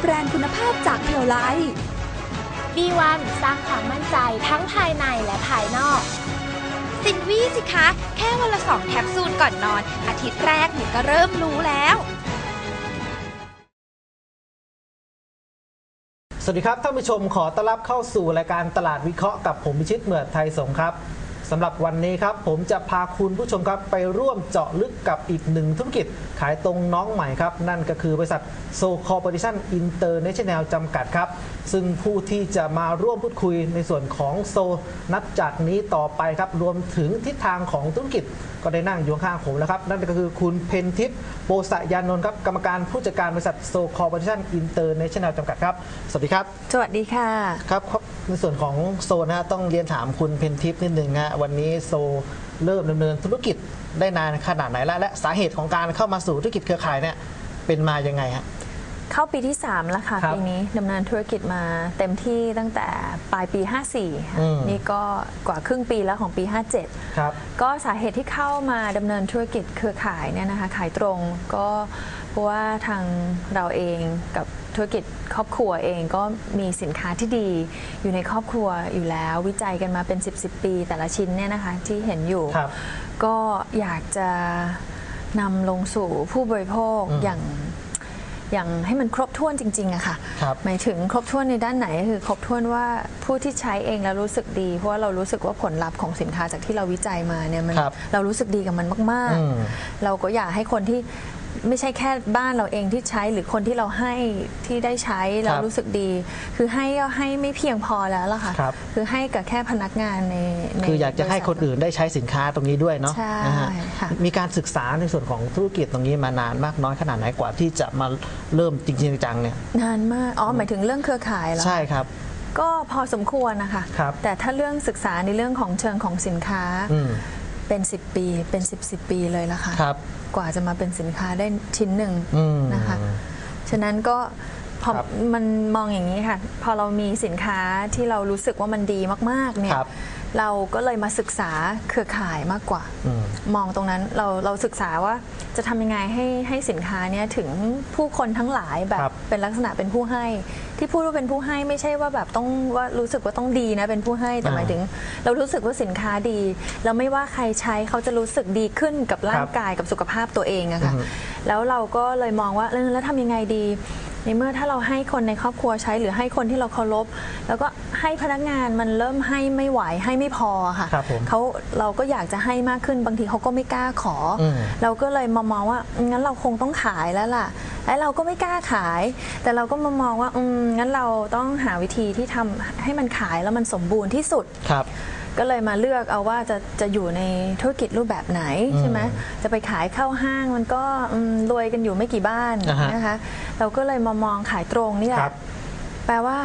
แบรนด์คุณภาพจากเพียวไล B1 สร้างความมั่นใจทั้งภายในและภายนอก สินวี่สิคะ แค่วันละสองแคปซูลก่อนนอน อาทิตย์แรกหนูก็เริ่มรู้แล้ว สวัสดีครับท่านผู้ชมขอต้อนรับเข้าสู่รายการตลาดวิเคราะห์กับผมพิชิตเหมือดไทยสงฆ์ครับ สำหรับวันนี้ครับ ผมจะพาคุณผู้ชมครับไปร่วมเจาะลึกกับอีกหนึ่งธุรกิจขายตรงน้องใหม่ครับ นั่นก็คือบริษัทโซคอร์ปอเรชั่นอินเตอร์เนชั่นแนลจำกัดครับ ซึ่งผู้ที่จะมาร่วมพูดคุยในส่วนของโซนับจากนี้ต่อไปครับ รวมถึงทิศทางของธุรกิจก็ได้นั่งอยู่ข้างๆผมแล้วครับ นั่นก็คือคุณเพนทิพย์โปสยานนท์ครับ กรรมการผู้จัดการบริษัทโซคอร์ปอเรชั่นอินเตอร์เนชั่นแนลจำกัดครับ สวัสดีครับ สวัสดีค่ะ ครับครับในส่วนของโซนะฮะต้องเรียนถามคุณเพนทิพย์นิดนึงนะฮะวันนี้โซเริ่มดำเนินธุรกิจได้นานขนาดไหนแล้วและสาเหตุของการเข้ามาสู่ธุรกิจเครือข่ายเนี่ยเป็นมายังไงฮะเข้าปีที่ 3 แล้วค่ะครับปีนี้ดำเนินธุรกิจมาเต็มที่ตั้งแต่ปลายปี 54ค่ะอืมนี่ก็กว่าครึ่งปีแล้วของปี 57 ครับ ก็สาเหตุที่เข้ามาดำเนินธุรกิจเครือข่ายเนี่ยนะคะขายตรงก็ เพราะว่าทางเราเองกับธุรกิจครอบครัวเองก็มีสินค้าที่ดีอยู่ในครอบครัวอยู่แล้ววิจัยกันมาเป็น 10บสปี แต่ละชิ้นเนี่ยนะคะที่เห็นอยู่ ครับ ก็อยากจะนำลงสู่ผู้บริโภคอืมอย่างอย่างให้มันครบถ้วนจริงๆอะค่ะ ครับหมายถึงครบถ้วนในด้านไหนก็คือครบถ้วนว่าผู้ที่ใช้เองแล้วรู้สึกดี เพราะว่าเรารู้สึกว่าผลลัพธ์ของสินค้าจากที่เราวิจัยมาเนี่ยมันครับเรารู้สึกดีกับมันมากอืม ๆ เราก็อยากให้คนที่ ไม่ใช่แค่บ้านเราเองที่ใช้หรือคนที่เราให้ที่ได้ใช้เรารู้สึกดี คือให้ก็ให้ไม่เพียงพอแล้วล่ะค่ะครับคือให้กับแค่พนักงานในในคืออยากจะให้บริษัทคนอื่นได้ใช้สินค้าตรงนี้ด้วยเนาะใช่นะฮะค่ะ มีการศึกษาในส่วนของธุรกิจตรงนี้มานานมากน้อยขนาดไหนกว่าที่จะมาเริ่มจริงๆจังๆเนี่ยนานมากอ๋อหมายถึงเรื่องเครือข่ายเหรอ ใช่ครับ ก็พอสมควรนะคะ ครับแต่ถ้าเรื่องศึกษาในเรื่องของเชิงของสินค้า อืม เป็น 10 ปีเป็น 10 10 ปีเลยละค่ะ ครับ กว่าจะมาเป็นสินค้าได้ชิ้นหนึ่งอืม นะคะ ฉะนั้นก็ พอครับมันมองอย่างนี้ค่ะ พอเรามีสินค้าที่เรารู้สึกว่ามันดีมากๆเนี่ยครับ เราก็เลยมาศึกษาเครือข่ายมากกว่า อืม มองตรงนั้นเราเราศึกษาว่าจะทำยังไงให้ให้สินค้าเนี้ยถึงผู้คนทั้งหลายแบบครับเป็นลักษณะเป็นผู้ให้ ที่พูดว่าเป็นผู้ให้ไม่ใช่ว่าแบบต้องว่ารู้สึกว่าต้องดีนะเป็นผู้ให้แต่อ่าหมายถึง เรารู้สึกว่าสินค้าดีแล้วไม่ว่าใครใช้เขาจะรู้สึกดีขึ้นกับร่างกายกับสุขภาพตัวเองอะค่ะอือฮึแล้วเราก็เลยมองว่าเออแล้วทำยังไงดี ในเมื่อถ้าเราให้คนในครอบครัวใช้หรือให้คนที่เราเคารพแล้วก็ให้พนักงานมันเริ่มให้ไม่ไหวให้ไม่พอค่ะครับผมเขาเราก็อยากจะให้มากขึ้นบางทีเขาก็ไม่กล้าขออม เราก็เลยมามองว่าอืมงั้นเราคงต้องขายแล้วล่ะและเราก็ไม่กล้าขาย แต่เราก็มามองว่าอืมงั้นเราต้องหาวิธีที่ทำให้มันขายแล้วมันสมบูรณ์ที่สุด ครับ ก็เลยมาเลือกเอาว่าจะจะอยู่ในธุรกิจรูปแบบไหนอืมใช่ไหมจะไปขายเข้าห้างมันก็อืมรวยกันอยู่ไม่กี่บ้านอ่าฮะ นะคะ เราก็เลยมามองขายตรงนี่แหครัละบแปลว่า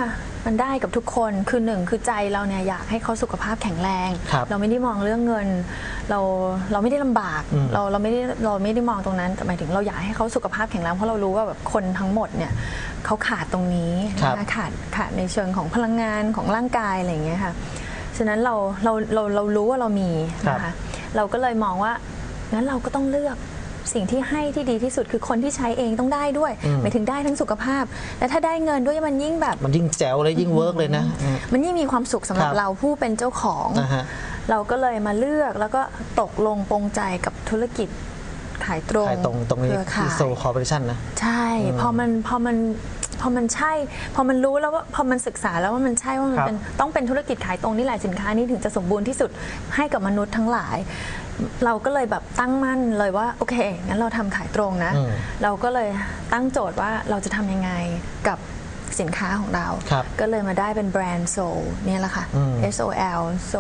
มันได้กับทุกคนคือหนึ่งคือใจเราเนี่ยอยากให้เขาสุขภาพแข็งแรง ครับเราไม่ได้มองเรื่องเงิน เราเราไม่ได้ลำบาก อืมเราเราไม่ได้เราไม่ได้มองตรงนั้นแต่หมายถึงเราอยากให้เขาสุขภาพแข็งแรงเพราะเรารู้ว่าแบบคนทั้งหมดเนี่ยเขาขาดตรงนี้ครับ นะคะขาดขาดในเชิงของพลังงานของร่างกายอะไรอย่างเงี้ยค่ะ ฉะนั้นเราเราเราเรารู้ว่าเรามีนะครัคะบ เราก็เลยมองว่างั้นเราก็ต้องเลือกสิ่งที่ให้ที่ดีที่สุดคือคนที่ใช้เองต้องได้ด้วยอืม หมายถึงได้ทั้งสุขภาพ และถ้าได้เงินด้วยมันยิ่งแบบ มันยิ่งแจ๋วเลยยิ่งเวิร์กเลยนะอืม มันยิ่งมีความสุขสำหรับครับ เราผู้เป็นเจ้าของนะฮะ เราก็เลยมาเลือกแล้วก็ตกลงปรงใจกับธุรกิจ ขายตรงขายตรงตรงนี้เครือคืข่าอยโซคอร์ปอเรชั่นนะ ใช่อืมพอมันพอมันพอมันใช่ พอมันรู้แล้วว่าพอมันศึกษาแล้วว่ามันใช่ว่ามันครับเป็นต้องเป็นธุรกิจขายตรงนี่แหละสินค้านี้ถึงจะสมบูรณ์ที่สุดให้กับมนุษย์ทั้งหลาย เราก็เลยแบบตั้งมั่นเลยว่าโอเคงั้นเราทำขายตรงนะ อืม เราก็เลยตั้งโจทย์ว่าเราจะทำยังไงกับ สินค้าของเรา ครับก็เลยมาได้เป็นแบรนด์โซเนี่ยแหละค่ะ อืม S O L โซ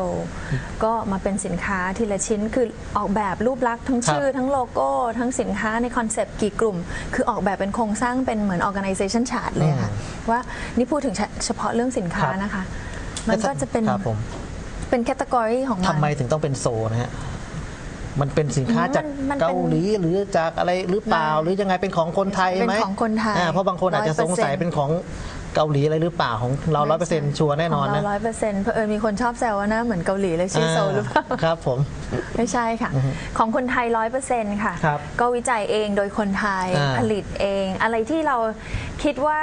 ก็มาเป็นสินค้าทีละชิ้นคือออกแบบรูปลักษณ์ทั้งครับชื่อ ทั้งโลโก้ ทั้งสินค้าในคอนเซปต์กี่กลุ่ม คือออกแบบเป็นโครงสร้างเป็นเหมือน organization chart เลยค่ะ ว่านี่พูดถึงเฉเฉพาะเรื่องสินค้าครับ นะคะ มันก็จะเป็นครับผมเป็นแคตตากรีของมันทำไมถึงต้องเป็นโซนะฮะ มันเป็นสินค้าจากมันมันเป็น เกาหลีหรือจากอะไรหรือเปล่าไม่หรือยังไงเป็นของคนไทยไหมเป็นของคนไทยาเพราะบางคนอาจจะสงสัย100%เป็นของเกาหลีอะไรหรือเปล่าของเราร้อยเปอร์เซ็นต์ชัวร์แน่นอนของนะเราร้อยเปอร์เซ็นต์เพอเอิญมีคนชอบแซวว่าหน้าเหมือนเกาหลีเลยชื่อโซลหรือเปล่าครับผม ไม่ใช่ค่ะ ของคนไทยร้อยเปอร์เซ็นต์ค่ะ ครับก็วิจัยเองโดยคนไทยอ่าผลิตเอง อะไรที่เราคิดว่า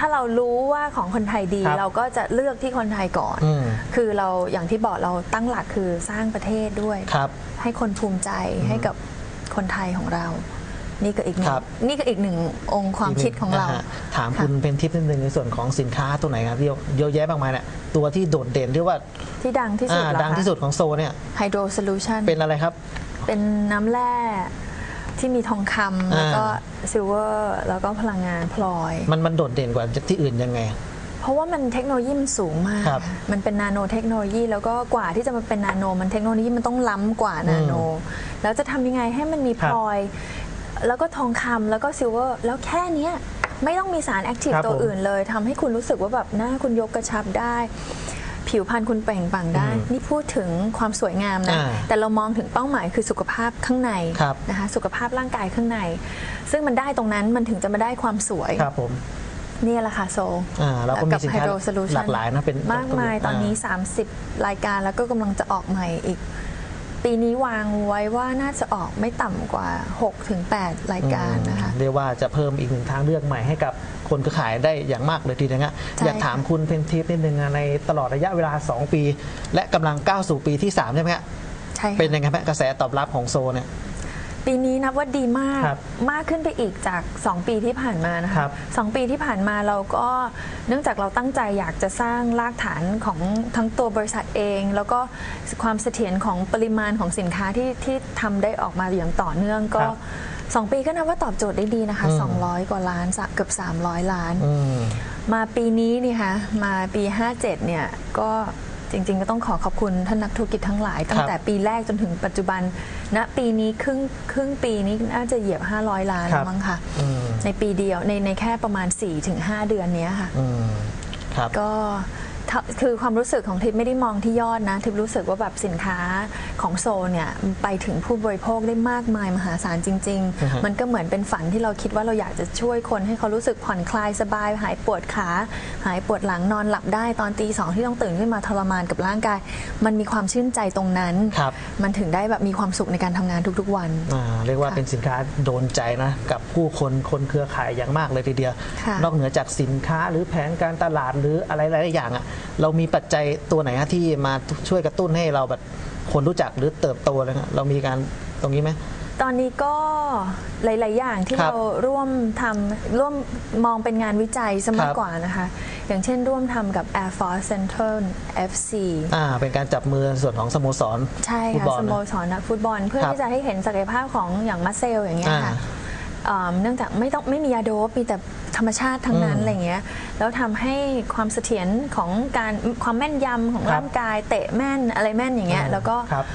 ถ้าเรารู้ว่าของคนไทยดี ครับเราก็จะเลือกที่คนไทยก่อน อืม คือเราอย่างที่บอกเราตั้งหลักคือสร้างประเทศด้วย ครับ ให้คนภูมิใจให้กับคนไทยของเรา นี่ก็อีกหนึ่คงรับ นี่ก็อีกหนึ่งองค์ความคิดของเรา นะฮะถามคุณเป็นทิปนิดนึงในส่วนของสินค้าตัวไหนครับที่เยอะแยะมากมายเนี่ยตัวที่โดดเด่นที่ว่าที่ดังที่สุดอ่าเหรอดังที่สุดของโซเนี่ยไฮโดรโซลูชัน เป็นอะไรครับ เป็นน้ำแร่ ที่มีทองคำอ่าแล้วก็ซิลเวอร์แล้วก็พลังงานพลอย มันมันโดดเด่นกว่าที่อื่นยังไง เพราะว่ามันเทคโนโลยีมันสูงมากครับมันเป็นนาโนเทคโนโลยี แล้วก็กว่าที่จะมาเป็นนาโน มันเทคโนโลยีมันต้องล้ำกว่านาโน แล้วจะทำยังไงให้มันมีคพรับลอย แล้วก็ทองคำแล้วก็ซิลเวอร์แล้วแค่เนี้ยไม่ต้องมีสารแอคทีฟครับตัวผมอื่นเลยทำให้คุณรู้สึกว่าแบบหน้าคุณยกกระชับได้ ผิวพรรณคุณเปล่งปลั่งได้อืมนี่พูดถึงความสวยงามนะอ่าแต่เรามองถึงเป้าหมายคือสุขภาพข้างในครับนะคะ สุขภาพร่างกายข้างใน ซึ่งมันได้ตรงนั้นมันถึงจะมาได้ความสวยครับผมนี่แหละค่ะโซอ่าเราก็มีสินค้า Hydro Solution หลากหลายนะเป็นมากมายตอนนี้ 30 รายการแล้วก็กำลังจะออกใหม่อีก ปีนี้วางไว้ว่าน่าจะออกไม่ต่ำกว่า 6-8 รายการนะคะ เรียกว่าจะเพิ่มอีกหนึ่งทางเลือกใหม่ให้กับคนก็ขายได้อย่างมากเลยทีเดียวนะใช่อยากถามคุณเพนทิปนิดนึงอะในตลอดระยะเวลา 2 ปี และกำลังก้าวสู่ปีที่ 3 ใช่ไหมฮะใช่ค่ะเป็นยังไงฮะกระแสตอบรับของโซเนี่ย ปีนี้นับว่าดีมาก ครับมากขึ้นไปอีกจาก 2 ปีที่ผ่านมานะครัคะบสองปีที่ผ่านมาเราก็เนื่องจากเราตั้งใจอยากจะสร้างรากฐานของทั้งตัวบริษัทเอง แล้วก็ความเสถียรของปริมาณของสินค้าที่ที่ทำได้ออกมาอย่างต่อเนื่องก็ครับสองปีก็นับว่าตอบโจทย์ได้ดีนะคะ อืม 200 กว่าล้านสักเกือบ300 ล้าน อืม มาปีนี้นี่คะมาปี 57 เนี่ยก็ จริง ๆ ก็ต้องขอขอบคุณท่านนักธุรกิจทั้งหลาย ตั้งแต่ปีแรกจนถึงปัจจุบันณปีนี้ครึ่งครึ่งปีนี้น่าจะเหยียบ 500 ล้านครัแล้บวมั้งค่ะอืมในปีเดียวในในแค่ประมาณ 4-5 เดือนเนี้ยค่ะอืมครับก็ถ้า คือความรู้สึกของทิพย์ไม่ได้มองที่ยอดนะ ทิพย์รู้สึกว่าแบบสินค้าของโซนเนี่ยไปถึงผู้บริโภคได้มากมายมหาศาลจริงอือฮะๆมันก็เหมือนเป็นฝันที่เราคิดว่าเราอยากจะช่วยคนให้เขารู้สึกผ่อนคลายสบาย หายปวดขา หายปวดหลังนอนหลับได้ตอนตีสองที่ต้องตื่นขึ้นมาทรมานกับร่างกาย มันมีความชื่นใจตรงนั้นครับมันถึงได้แบบมีความสุขในการทำงานทุกๆวันอ่าเรียกว่าค่ะเป็นสินค้าโดนใจนะกับผู้คนคนเครือข่ายอย่างมากเลยทีเดียวค่ะนอกเหนือจากสินค้าหรือแผนการตลาดหรืออะไรหลายๆอย่างอะเรามีปัจจัยตัวไหนฮะที่มาช่วยกระตุ้นให้เราแบบคนรู้จักหรือเติบโตเลยฮะเรามีการตรงนี้ไหมตอนนี้ก็หลาย ๆ อย่างที่ครับเราร่วมทำร่วมมองเป็นงานวิจัยซะมาคกรับกว่านะคะ อย่างเช่นร่วมทำกับ Air Force Central FC อ่าเป็นการจับมือส่วนของสโมสร ใช่ฟุตค่ะบอลสนะโมสรนักฟุตบอล เพื่อครับที่จะให้เห็นศักยภาพของอย่างมาเซลอย่างเงี้ยค่ะอ่าอ่าเนื่องจากไม่ต้องไม่มียาโดปมีแต่ ธรรมชาติทั้งนั้นอืมอะไรเงี้ยแล้วทำให้ความเสถียรของการความแม่นยำของครับร่างกาย เตะแม่นอะไรแม่นอย่างเงี้ยอ่าแล้วก็ครับ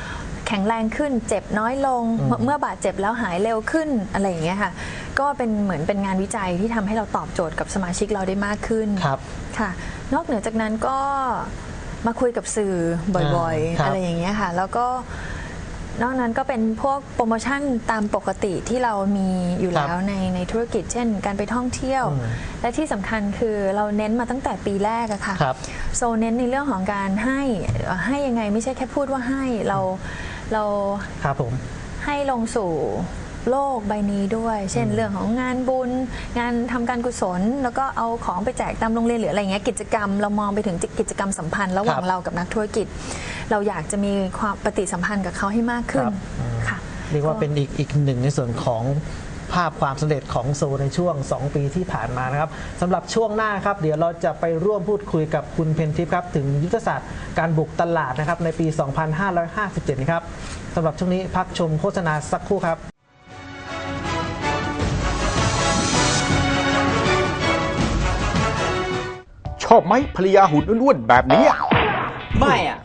แข็งแรงขึ้นเจ็บน้อยลงอืมเมื่อเมื่อบาดเจ็บแล้วหายเร็วขึ้นอะไรอย่างเงี้ยค่ะ ก็เป็นเหมือนเป็นงานวิจัยที่ทำให้เราตอบโจทย์กับสมาชิกเราได้มากขึ้นครับค่ะ นอกเหนือจากนั้นก็มาคุยกับสื่อบ่อยอ่าครับๆอะไรอย่างเงี้ยค่ะ แล้วก็ นอกนั้นก็เป็นพวกโปรโมชั่นตามปกติที่เรามีอยู่แล้วในในธุรกิจ เช่น การไปท่องเที่ยว อืมและที่สำคัญคือเราเน้นมาตั้งแต่ปีแรกอะค่ะครับโซเน้นในเรื่องของการให้เอ่อให้ยังไงไม่ใช่แค่พูดว่าให้เราเราครับผม ให้ลงสู่ โลกใบนี้ด้วย เช่นอืมเรื่องของงานบุญ งานทำการกุศล แล้วก็เอาของไปแจกตามโรงเรียนหรืออะไรเงี้ยกิจกรรม เรามองไปถึงกิจกรรมสัมพันธ์ระหว่างครับเรากับนักธุรกิจ เราอยากจะมีความปฏิสัมพันธ์กับเขาให้มากขึ้นครับอืมค่ะเรียกว่าเป็นอีกอีกหนึ่งในส่วนของภาพความสำเร็จของโซในช่วง 2 ปีที่ผ่านมานะครับสำหรับช่วงหน้าครับ เดี๋ยวเราจะไปร่วมพูดคุยกับคุณเพนทิพย์ครับ ถึงยุทธศาสตร์การบุกตลาดนะครับในปี 2557นี้ครับสำหรับช่วงนี้พักชมโฆษณาสักครู่ครับ ชอบไหมภรรยาหุ่นอ้วนๆแบบนี้อะไม่อะ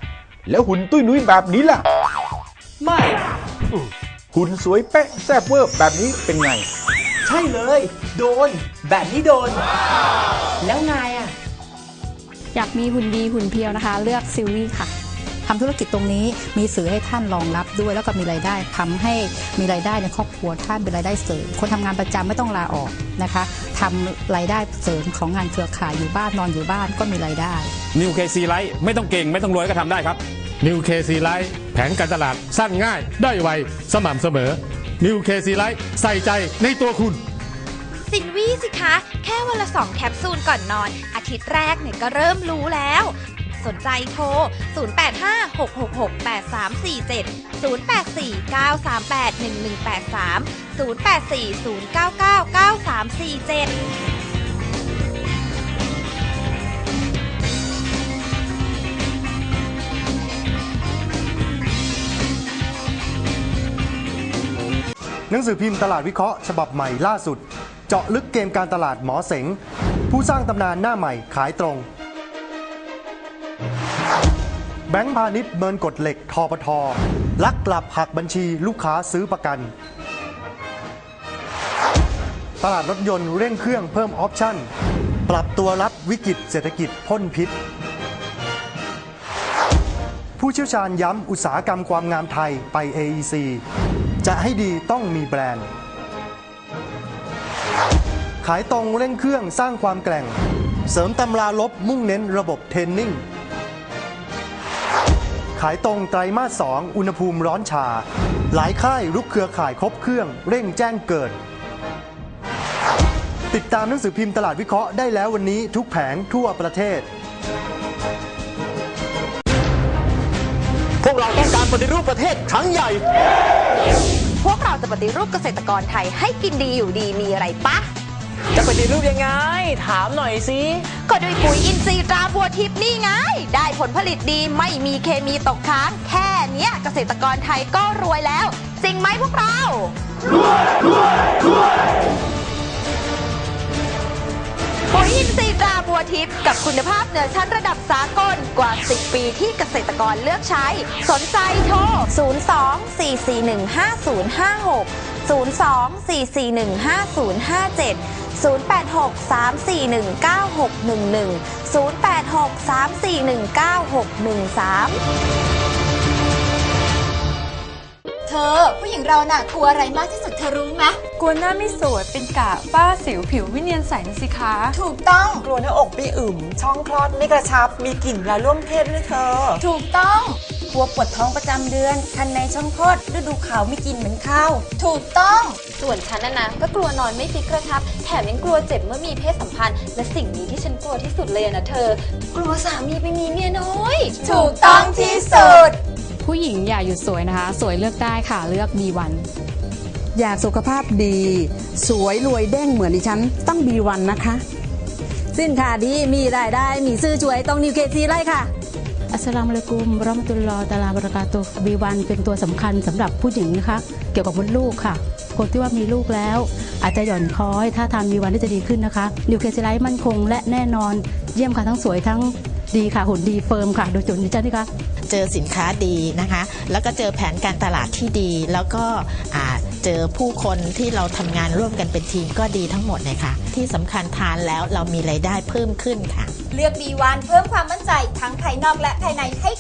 แล้วหุ่นตุ้ยนุ้ยแบบนี้ล่ะ ไม่อะหุ่นสวยเป๊ะแซ่บเวอร์แบบนี้เป็นไง ใช่เลย โดน แบบนี้โดน แล้วไงอะอยากมีหุ่นดีหุ่นเพียวนะคะ เลือกซิลวี่ค่ะ ทำธุรกิจตรงนี้มีสื่อให้ท่านรองรับด้วย แล้วก็มีรายได้ทำให้มีรายได้ในครอบครัวท่านเป็นรายได้เสริมคนทำงานประจำไม่ต้องลาออกนะคะทำรายได้เสริมของงานเครือข่ายอยู่บ้านนอนอยู่บ้านก็มีรายได้นิวเคซีไลท์ไม่ต้องเก่งไม่ต้องรวยก็ทำได้ครับนิวเคซีไลท์แผนการตลาดสั้นง่าย ได้ไว สม่ำเสมอนิวเคซีไลท์ใส่ใจในตัวคุณสินวี่สิคะ แค่วันละสองแคปซูลก่อนนอน อาทิตย์แรกเนี่ยก็เริ่มรู้แล้ว สนใจโทร 0856668347 0849381183 0840999347หนังสือพิมพ์ตลาดวิเคราะห์ฉบับใหม่ล่าสุด เจาะลึกเกมการตลาดหมอเสง ผู้สร้างตำนานหน้าใหม่ขายตรง แบงก์พาณิชย์เมินกฎเหล็กทปทลักกลับหักบัญชีลูกค้าซื้อประกัน ตลาดรถยนต์เร่งเครื่องเพิ่มออปชั่น ปรับตัวรับวิกฤตเศรษฐกิจพ่นพิษ ผู้เชี่ยวชาญย้ำอุตสาหกรรมความงามไทยไป AEC จะให้ดีต้องมีแบรนด์ ขายตรงเร่งเครื่องสร้างความแกร่ง เสริมตำราลบมุ่งเน้นระบบเทรนนิ่ง ขายตรงไตรมาส 2 อุณหภูมิร้อนชา หลายค่ายรุกเครือข่ายครบเครื่อง เร่งแจ้งเกิด ติดตามหนังสือพิมพ์ตลาดวิเคราะห์ได้แล้ววันนี้ทุกแผงทั่วประเทศ พวกเราต้องการปฏิรูปประเทศครั้งใหญ่ พวกเราจะปฏิรูปเกษตรกรไทยให้กินดีอยู่ดีมีอะไรปะจะ ปฏิรูปยังไง ถามหน่อยสิ ก็ด้วยปุ๋ยอินทรีย์ตราบัวทิพย์นี่ไง ได้ผลผลิตดีไม่มีเคมีตกค้าง แค่เนี้ยเกษตรกรไทยก็รวยแล้ว จริงไหมพวกเราปุ๋ยอินทรีย์ตราบัวทิพย์กับคุณภาพเหนือชั้นระดับสากลกว่า 10 ปีที่เกษตรกรเลือกใช้ สนใจโทร เธอ ผู้หญิงเราน่ะกลัวอะไรมากที่สุดเธอรู้ไหมกลัวหน้าไม่สวยเป็นกะฝ้าสิวผิวไม่เนียนใสนะสิคะ ถูกต้องกลัวหน้าอกไม่อึมช่องคลอดไม่กระชับ มีกลิ่นเวลาร่วมเพศด้วยเธอ ถูกต้อง กลัวปวดท้องประจำเดือน คันในช่องคลอดฤดูขาวไม่กินเหมือนข้าว ถูกต้อง ส่วนฉันนะนะ ก็กลัวนอนไม่ฟิกกระชับ แถมยังกลัวเจ็บเมื่อมีเพศสัมพันธ์ และสิ่งนี้ที่ฉันกลัวที่สุดเลยอะนะเธอ กลัวสามีไปมีเมียน้อย ถูกต้องที่สุด ผู้หญิงอย่าหยุดสวยนะคะ สวยเลือกได้ค่ะ เลือก B1 อยากสุขภาพดี สวยรวยเด้งเหมือนดิฉัน ต้อง B1 นะคะ สินค้าดีมีรายได้มีซื้อช่วยต้องนิวเคซีไล่ค่ะ อัสลามุอะลัยกุมราะมตุลลอตาลาบรากาตุฮ์ B1 เป็นตัวสำคัญสำหรับผู้หญิงนะคะ เกี่ยวกับมดลูกค่ะ คนที่ว่ามีลูกแล้ว อาจจะหย่อนคล้อย ถ้าทาน B1 ได้จะดีขึ้นนะคะนิวเคซีไลท์มั่นคง และแน่นอนเยี่ยมค่ะทั้งสวยทั้งดีค่ะหุ่นดีเฟิร์มค่ะโดยจุดนี้จ้านี่คะเจอสินค้าดีนะคะ แล้วก็เจอแผนการตลาดที่ดี แล้วก็เจอผู้คนที่เราทำงานร่วมกันเป็นทีมก็ดีทั้งหมดเลยค่ะ ที่สำคัญทานแล้วเรามีรายได้เพิ่มขึ้นค่ะ เลือก B1 เพิ่มความมั่นใจทั้งภายนอกและภายในให้